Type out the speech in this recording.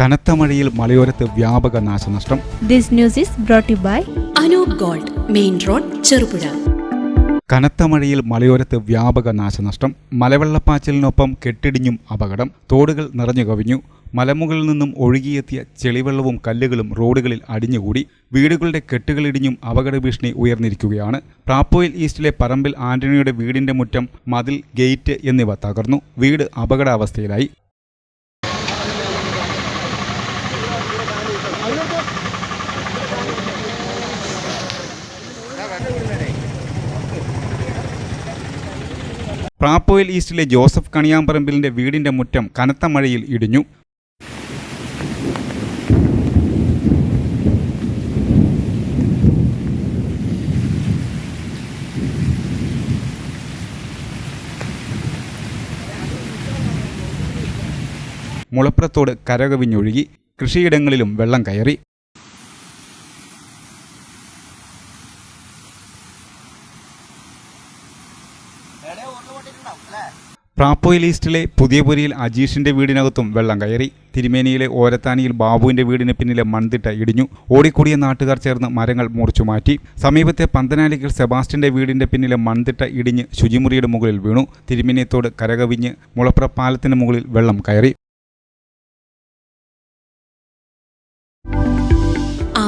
കനത്ത മഴയിൽ മലയോരത്ത് വ്യാപക നാശനഷ്ടം. This news is brought you by by Anoop Gold main road Cherupuzha. കനത്ത മഴയിൽ മലയോരത്ത് വ്യാപക നാശനഷ്ടം. മലവെള്ളപ്പാച്ചിലിനൊപ്പം കെട്ടിടിഞ്ഞും അപകടം. തോടുകൾ നിറഞ്ഞു കവിഞ്ഞു. മലമുകളിൽ നിന്നും ഒഴുകിയെത്തിയ ചെളിവെള്ളവും കല്ലുകളും റോഡുകളിൽ അടിഞ്ഞുകൂടി. വീടുകളുടെ കെട്ടുകളിടിഞ്ഞും അപകട ഭീഷണി ഉയർന്നിരിക്കുകയാണ്. പ്രാപ്പോയിൽ ഈസ്റ്റിലെ പറമ്പിൽ ആന്റണിയുടെ വീടിന്റെ മുറ്റം മതിൽ ഗേറ്റ് എന്നിവ തകർന്നു. വീട് അപകടാവസ്ഥയിലായി. പ്രാപ്പോയിൽ ഈസ്റ്റിലെ ജോസഫ് കണിയാമ്പറമ്പിലിന്റെ വീടിന്റെ മുറ്റം കനത്ത മഴയിൽ ഇടിഞ്ഞു. മുളപ്രത്തോട് കരകവിഞ്ഞൊഴുകി. കൃഷിയിടങ്ങളിലും വെള്ളം കയറി. പ്രാപ്പോയിൽ ഈസ്റ്റിലെ പുതിയപുരിയിൽ അജീഷിന്റെ വീടിനകത്തും വെള്ളം കയറി. തിരുമേനിയിലെ ഓരത്താനിയിൽ ബാബുവിന്റെ വീടിന് പിന്നിലെ മൺതിട്ട ഇടിഞ്ഞു. ഓടിക്കൂടിയ നാട്ടുകാർ ചേർന്ന് മരങ്ങൾ മുറിച്ചു മാറ്റി. സമീപത്തെ പന്തനാലിക്കൽ സെബാസ്റ്റിന്റെ വീടിന്റെ പിന്നിലെ മൺതിട്ട ഇടിഞ്ഞ് ശുചിമുറിയുടെ മുകളിൽ വീണു. തിരുമേനിയത്തോട് കരകവിഞ്ഞ് മുളപ്ര പാലത്തിന് മുകളിൽ വെള്ളം കയറി.